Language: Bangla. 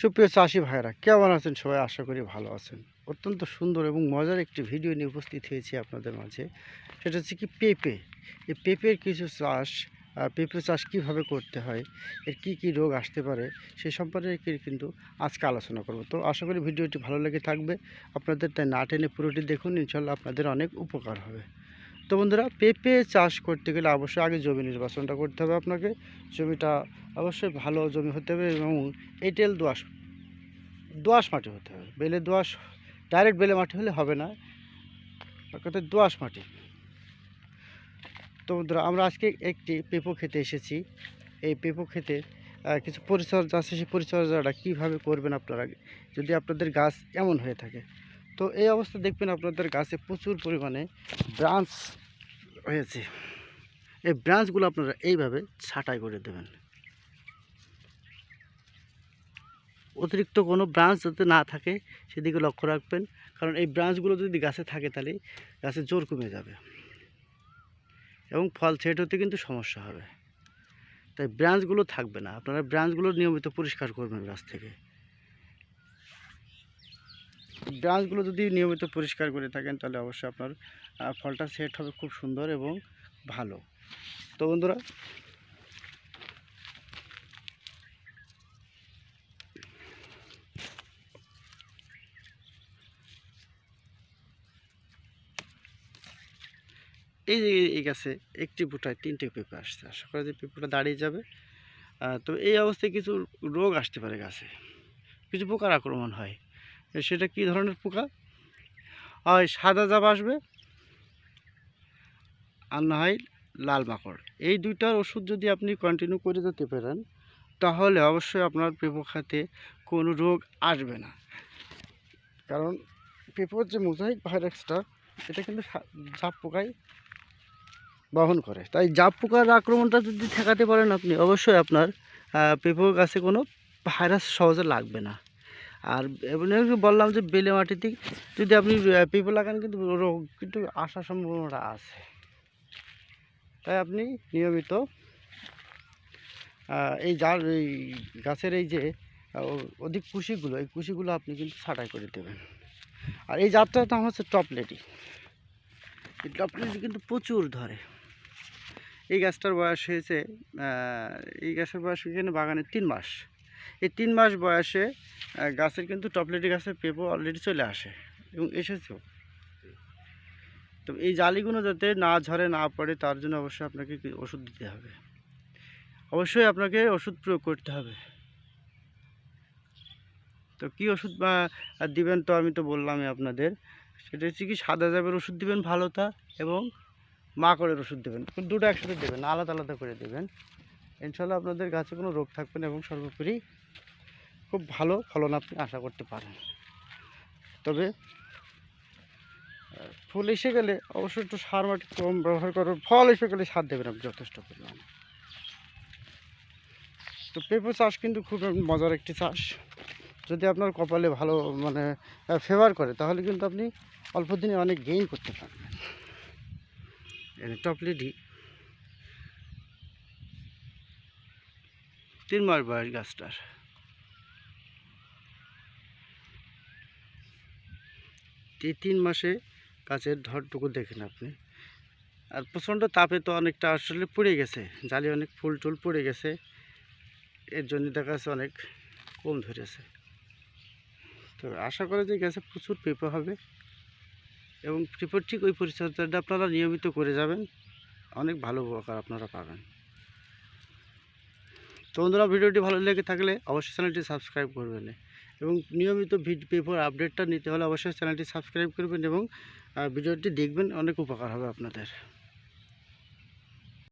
সুপ্রিয় চাষি ভাইরা কেমন আছেন? সবাই আশা করি ভালো আছেন। অত্যন্ত সুন্দর এবং মজার একটি ভিডিও নিয়ে উপস্থিত হয়েছি আপনাদের মাঝে। সেটা হচ্ছে কি পেঁপে। এই পেঁপের কিছু চাষ পেঁপে চাষ কীভাবে করতে হয়, এর কি কি রোগ আসতে পারে, সে সম্পর্কে কিন্তু আজকে আলোচনা করব। তো আশা করি ভিডিওটি ভালো লেগে থাকবে। আপনাদের তাই না টেনে পুরোটি দেখুন, ইনশাল্লাহ আপনাদের অনেক উপকার হবে। তো বন্ধুরা, পেঁপে চাষ করতে গেলে অবশ্যই আগে জমি নির্বাচনটা করতে হবে আপনাকে। জমিটা অবশ্যই ভালো জমি হতে হবে এবং এঁটেল দোয়াশ দোয়াশ মাটি হতে হবে। বেলে দোয়াশ ডাইরেক্ট বেলে মাটি হলে হবে না কথা দোয়াশ মাটি। তো বন্ধুরা, আমরা আজকে একটি পেঁপো খেতে এসেছি। এই পেঁপো খেতে কিছু পরিচর্যা আছে, সেই পরিচর্যাটা কীভাবে করবেন আপনারা, যদি আপনাদের গাছ এমন হয়ে থাকে। তো এই অবস্থা দেখবেন আপনাদের গাছে প্রচুর পরিমাণে ব্রাঞ্চ হয়েছে এই ব্রাঞ্চগুলো আপনারা এইভাবে ছাঁটাই করে দেবেন। অতিরিক্ত কোনো ব্রাঞ্চ যাতে না থাকে, সেদিকে লক্ষ্য রাখবেন। কারণ এই ব্রাঞ্চগুলো যদি গাছে থাকে তাহলে গাছে জোর কমে যাবে। এবং ফল সেট হতে কিন্তু সমস্যা হবে। তাই ব্রাঞ্চগুলো থাকবে না। আপনারা ব্রাঞ্চগুলো নিয়মিত পরিষ্কার করবেন গাছ থেকে। ব্রাঞ্চগুলো যদি নিয়মিত পরিষ্কার করে থাকেন, তাহলে অবশ্যই আপনার ফলটা সেট হবে খুব সুন্দর এবং ভালো। তো বন্ধুরা, এই যে এই গাছে একটি ফুটায় তিনটে পেঁপে আসছে। আশা করা যে পেঁপেটা দাঁড়িয়ে যাবে। তো এই অবস্থায় কিছু রোগ আসতে পারে গাছে। কিছু পোকার আক্রমণ হয়। সেটা কি ধরনের পোকা? হয় সাদা জাব আসবে। আর না হয় লাল মাকড়। এই দুইটার ওষুধ যদি আপনি কন্টিনিউ করে যেতে পারেন, তাহলে অবশ্যই আপনার পেঁপো খাতে কোনো রোগ আসবে না। কারণ পেঁপোর যে মোজাইক ভাইরাসটা, এটা কিন্তু জাপ পোকায় বহন করে। তাই জাপ পোকার আক্রমণটা যদি ঠেকাতে পারেন আপনি, অবশ্যই আপনার পেঁপো গাছে কোনো ভাইরাস সহজে লাগবে না। আর এমনি বললাম যে বেলে মাটিতে যদি আপনি পেঁপো লাগান কিন্তু রোগ কিন্তু আসার সম্ভাবনাটা আছে। তাই আপনি নিয়মিত এই যার, এই গাছের এই যে অধিক কুশিগুলো, এই কুশিগুলো আপনি কিন্তু ছাঁটাই করে দেবেন। আর এই জাতটার নাম হচ্ছে টপলেটি এই টপলেটি কিন্তু প্রচুর ধরে। এই গাছটার বয়স হয়েছে এই গাছের বয়স এখানে বাগানে তিন মাস। এই তিন মাস বয়সে গাছের কিন্তু টপলেটি গাছের পেঁপো অলরেডি চলে আসে এবং এসেছেও। তো এই জালিগুলো যাতে না ঝরে না পড়ে, তার জন্য অবশ্যই আপনাকে ওষুধ দিতে হবে। অবশ্যই আপনাকে ওষুধ প্রয়োগ করতে হবে। তো কি ওষুধ দিবেন তো আমি তো বললামই আপনাদের। সেটা হচ্ছে কি সাদা জাবের ওষুধ দিবেন ভালোটা এবং মাকড়ের ওষুধ দেবেন। দুটো একসাথে দেবেন, আলাদা আলাদা করে দেবেন। ইনশাল্লাহ আপনাদের গাছে কোনো রোগ থাকবে না এবং সর্বোপরি খুব ভালো ফলন আপনি আশা করতে পারেন। তবে ফুল এসে গেলে অবশ্যই একটু সার মাটি কম ব্যবহার করবেন ফল এসে গেলে সার দেবেন আপনি যথেষ্ট পরিমাণে। তো পেঁপে চাষ কিন্তু খুব মজার একটি চাষ। যদি আপনার কপালে ভালো মানে ফেভার করে, তাহলে কিন্তু আপনি অল্প দিনে অনেক গেইন করতে পারবেন। টপলেডি তিন মাস বয়স গাছটার। এই তিন মাসে গাছের ধরটুকু দেখেন আপনি। আর প্রচণ্ড তাপে তো অনেকটা আসলে পড়ে গেছে, জালি অনেক ফুল টুল পড়ে গেছে, এর জন্য দেখা যাচ্ছে অনেক কম ধরেছে। তো আশা করা যে গাছে প্রচুর পেঁপে হবে এবং পেঁপের ঠিক ওই পরিচর্যাটা আপনারা নিয়মিত করে যাবেন, অনেক ভালো উপকার আপনারা পাবেন। তো বন্ধুরা, ভিডিওটি ভালো লেগে থাকলে অবশ্যই চ্যানেলটি সাবস্ক্রাইব করবেন। এবং নিয়মিত পেপার আপডেটটা নিতে হলে অবশ্যই চ্যানেলটি সাবস্ক্রাইব করবেন এবং ভিডিওটি দেখবেন, অনেক উপকার হবে আপনাদের।